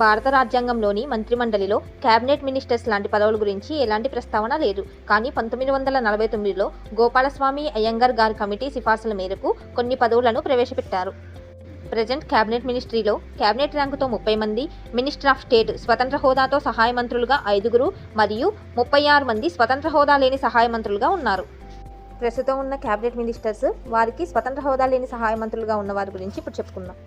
భారత రాజ్యాంగంలోని మంత్రిమండలిలో cabinet ministers లాంటి పదవుల గురించి ఎలాంటి ప్రస్తావన లేదు. కానీ పంతొమ్మిది వందల నలభై తొమ్మిదిలో గోపాలస్వామి అయ్యంగర్ గారి కమిటీ సిఫార్సుల మేరకు కొన్ని పదవులను ప్రవేశపెట్టారు. ప్రజెంట్ కేబినెట్ మినిస్ట్రీలో కేబినెట్ ర్యాంకుతో ముప్పై మంది మినిస్టర్ ఆఫ్ స్టేట్ స్వతంత్ర హోదాతో సహాయ మంత్రులుగా ఐదుగురు మరియు ముప్పై ఆరు మంది స్వతంత్ర హోదా లేని సహాయ మంత్రులుగా ఉన్నారు. ప్రస్తుతం ఉన్న కేబినెట్ మినిస్టర్స్ వారికి స్వతంత్ర హోదా లేని సహాయ మంత్రులుగా ఉన్న వారి గురించి ఇప్పుడు చెప్పుకుందాం.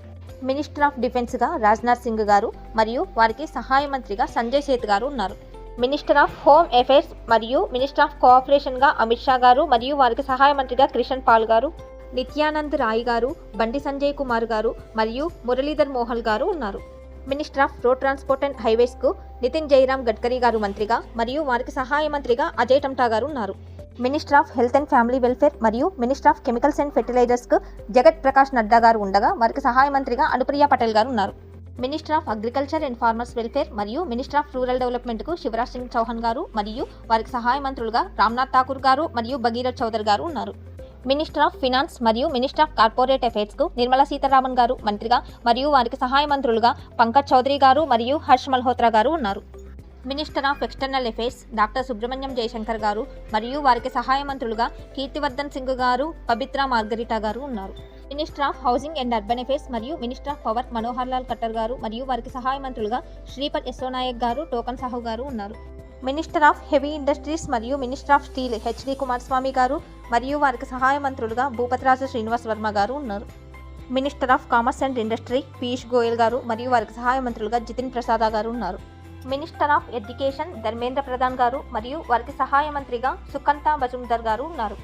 మినిస్టర్ ఆఫ్ డిఫెన్స్గా రాజ్నాథ్ సింగ్ గారు మరియు వారికి సహాయ మంత్రిగా సంజయ్ సేత్ గారు ఉన్నారు. మినిస్టర్ ఆఫ్ హోమ్ అఫైర్స్ మరియు మినిస్టర్ ఆఫ్ కోఆపరేషన్గా అమిత్ షా గారు మరియు వారికి సహాయ మంత్రిగా క్రిషన్ పాల్ గారు నిత్యానంద్ రాయ్ గారు బండి సంజయ్ కుమార్ గారు మరియు మురళీధర్ మోహల్ గారు ఉన్నారు. Minister of road transport and హైవేస్కు Nitin Jairam Gadkari గారు మంత్రిగా మరియు వారికి సహాయ మంత్రిగా అజయ్ టమ్టా గారు ఉన్నారు. Minister of health and family welfare మరియు మినిస్టర్ ఆఫ్ కెమికల్స్ అండ్ ఫెర్టిలైజర్స్కు జగత్ ప్రకాష్ నడ్డా గారు ఉండగా వారికి సహాయ మంత్రిగా అనుప్రియ పటేల్ గారు ఉన్నారు. Minister of Agriculture and Farmers Welfare మరియు మినిస్టర్ ఆఫ్ రూరల్ డెవలప్మెంట్కు శివరాజ్ సింగ్ చౌహాన్ గారు మరియు వారికి సహాయ మంత్రులుగా రామ్నాథ్ ఠాకూర్ గారు మరియు భగీరథ్ చౌదరి గారు ఉన్నారు. మినిస్టర్ ఆఫ్ ఫినాన్స్ మరియు మినిస్టర్ ఆఫ్ కార్పొరేట్ అఫైర్స్కు నిర్మలా సీతారామన్ గారు మంత్రిగా మరియు వారికి సహాయ మంత్రులుగా పంకజ్ చౌదరి గారు మరియు హర్ష్ మల్హోత్రా గారు ఉన్నారు. Minister of external affairs doctor Subrahmanyam Jaishankar garu మరియు వారికి సహాయ మంత్రులుగా కీర్తివర్ధన్ సింగ్ గారు పబిత్రా మార్గరిటా గారు ఉన్నారు. Minister of housing and urban affairs మరియు minister of power Manohar Lal Khattar garu మరియు వారికి సహాయ మంత్రులుగా శ్రీపద్ యశోనాయక్ గారు టోకన్ సాహు గారు ఉన్నారు. మినిస్టర్ ఆఫ్ హెవీ ఇండస్ట్రీస్ మరియు minister of steel H D Kumaraswamy garu మరియు వారికి సహాయ మంత్రులుగా భూపతిరాజు శ్రీనివాస్ వర్మ గారు ఉన్నారు. Minister of commerce and industry Piyush Goyal garu మరియు వారికి సహాయ మంత్రులుగా జితిన్ ప్రసాద గారు ఉన్నారు. Minister of education Dharmendra Pradhan garu మరియు వారికి సహాయ మంత్రిగా సుకంతా మజుందర్ గారు ఉన్నారు.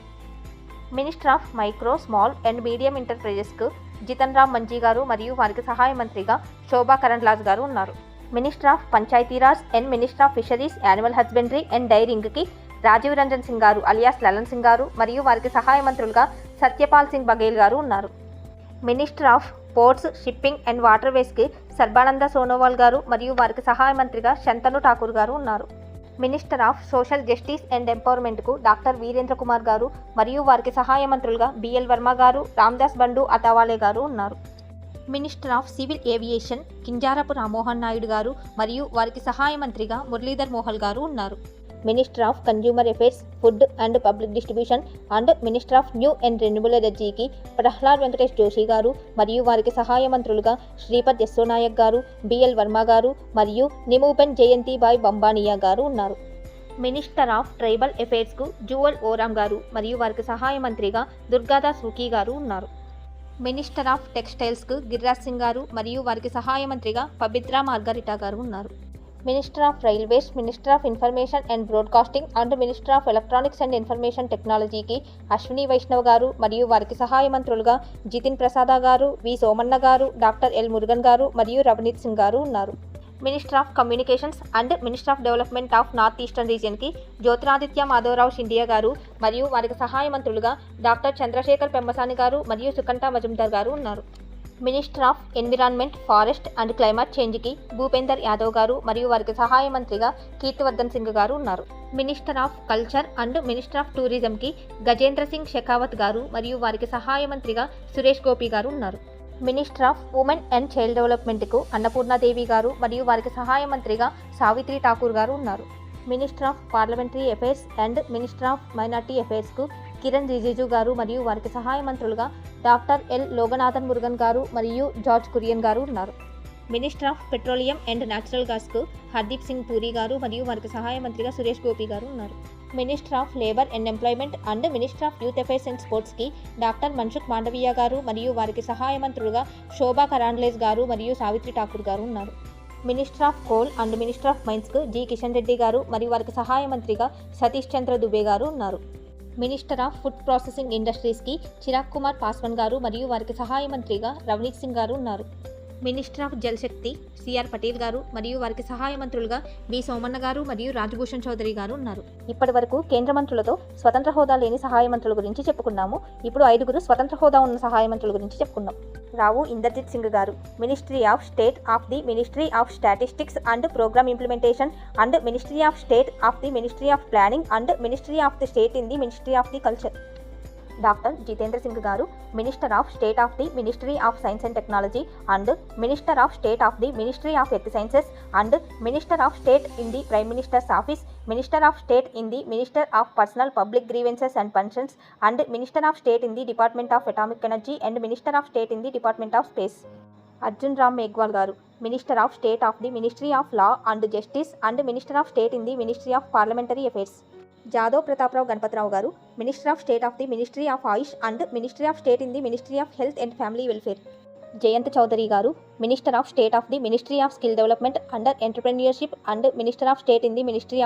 Minister of micro small and medium ఎంటర్ప్రైజెస్కు Jitan Ram Manjhi గారు మరియు వారికి సహాయ మంత్రిగా శోభా కరణ్లాజ్ గారు ఉన్నారు. Minister of Panchayati Raj and minister of fisheries animal husbandry and డైరింగ్కి Rajiv Ranjan Singh గారు అలియాస్ లలన్ సింగ్ గారు మరియు వారికి సహాయ మంత్రులుగా సత్యపాల్ సింగ్ బఘేల్ గారు ఉన్నారు. Minister of ports shipping and water వేస్కి సర్బానంద సోనోవాల్ గారు మరియు వారికి సహాయ మంత్రిగా శంతను ఠాకూర్ గారు ఉన్నారు. Minister of social justice and ఎంపవర్మెంట్కు doctor Virendra Kumar గారు మరియు వారికి సహాయ మంత్రులుగా బిఎల్ వర్మ గారు రామ్దాస్ బండు అతావాలే గారు ఉన్నారు. Minister of civil aviation Kinjarapu Rammohan Naidu garu మరియు వారికి సహాయ మంత్రిగా మురళీధర్ మోహల్ గారు ఉన్నారు. Minister of consumer affairs food and public distribution and minister of new and renewable ఎనర్జీకి ప్రహ్లాద్ వెంకటేష్ జోషి గారు మరియు వారికి సహాయ మంత్రులుగా శ్రీపద్ యశ్వనాయక్ గారు బిఎల్ వర్మ గారు మరియు నిమూబెన్ జయంతిబాయ్ బంబానియా గారు ఉన్నారు. మినిస్టర్ ఆఫ్ ట్రైబల్ అఫైర్స్కు జువల్ ఓరామ్ గారు మరియు వారికి సహాయ మంత్రిగా దుర్గాదాస్ రుకీ గారు ఉన్నారు. మినిస్టర్ ఆఫ్ టెక్స్టైల్స్కు గిరిరాజ్ సింగ్ గారు మరియు వారికి సహాయ మంత్రిగా పబిత్రా మార్గరిటా గారు ఉన్నారు. Minister of railways minister of information and broadcasting and minister of electronics and information టెక్నాలజీకి అశ్విని వైష్ణవ్ గారు మరియు వారికి సహాయ మంత్రులుగా జితిన్ ప్రసాద గారు వి సోమన్న గారు డాక్టర్ ఎల్ మురుగన్ గారు మరియు రవనీత్ సింగ్ గారు ఉన్నారు. Minister of communications and minister of development of north eastern రీజియన్కి Jyotiraditya Madhavrao Scindia గారు మరియు వారికి సహాయ మంత్రులుగా డాక్టర్ చంద్రశేఖర్ పెమ్మసాని గారు మరియు సుకంఠా మజుందార్ గారు ఉన్నారు. Minister of Environment Forest and Climate చేంజ్కి Bhupender Yadav గారు మరియు వారికి సహాయ మంత్రిగా కీర్తివర్ధన్ సింగ్ గారు ఉన్నారు. Minister of culture and minister of టూరిజంకి Gajendra Singh Shekhawat గారు మరియు వారికి సహాయ మంత్రిగా సురేష్ గోపి గారు ఉన్నారు. Minister of women and child డెవలప్మెంట్కు Annapurna Devi గారు మరియు వారికి సహాయ మంత్రిగా సావిత్రి ఠాకూర్ గారు ఉన్నారు. Minister of parliamentary affairs and minister of minority అఫైర్స్కు Kiren Rijiju గారు మరియు వారికి సహాయ మంత్రులుగా డాక్టర్ ఎల్ లోగనాథన్ మురుగన్ గారు మరియు జార్జ్ కురియన్ గారు ఉన్నారు. Minister of Petroleum and Natural గ్యాస్కు Hardeep Singh Puri గారు మరియు వారికి సహాయ మంత్రిగా సురేష్ గోపి గారు ఉన్నారు. Minister of labour and employment and minister of youth affairs and స్పోర్ట్స్కి doctor Mansukh Mandaviya గారు మరియు వారికి సహాయ మంత్రులుగా శోభా కరాండ్లేజ్ గారు మరియు సావిత్రి ఠాకూర్ గారు ఉన్నారు. Minister of coal and minister of మైన్స్కు G Kishan Reddy garu మరియు వారికి సహాయ మంత్రిగా సతీష్ చంద్ర దుబే గారు ఉన్నారు. మినిస్టర్ ఆఫ్ ఫుడ్ ప్రాసెసింగ్ ఇండస్ట్రీస్కి చిరాగ్ కుమార్ పాస్వాన్ గారు మరియు వారికి సహాయ మంత్రిగా రవనీత్ సింగ్ గారు ఉన్నారు. Minister of Jal Shakti C R Patil garu మరియు వారికి సహాయ మంత్రులుగా వి సోమన్న గారు మరియు రాజభూషణ్ చౌదరి గారు ఉన్నారు. ఇప్పటి వరకు కేంద్ర మంత్రులతో స్వతంత్ర హోదా లేని సహాయ మంత్రుల గురించి చెప్పుకున్నాము. ఇప్పుడు ఐదుగురు స్వతంత్ర హోదా ఉన్న సహాయ మంత్రుల గురించి చెప్పుకుందాం Rao Inderjit Singh garu ministry of state of the ministry of statistics and programme implementation and ministry of state of the ministry of planning and ministry of the state in the ministry of the culture. Doctor Jitendra Singh garu minister of state of the ministry of science and technology and minister of state of the ministry of earth sciences and minister of state in the prime minister's office minister of state in the minister of personnel public grievances and pensions and minister of state in the department of atomic energy and minister of state in the department of space. Arjun Ram Meghwal garu minister of state of the ministry of law and justice and minister of state in the ministry of parliamentary affairs. Jadhav Prataprao Ganpatrao garu minister of state of the ministry of AYUSH and ministry of state in the ministry of health and family welfare Jayant Chaudhary garu minister of state of the ministry of skill development under entrepreneurship and minister of state in the ministry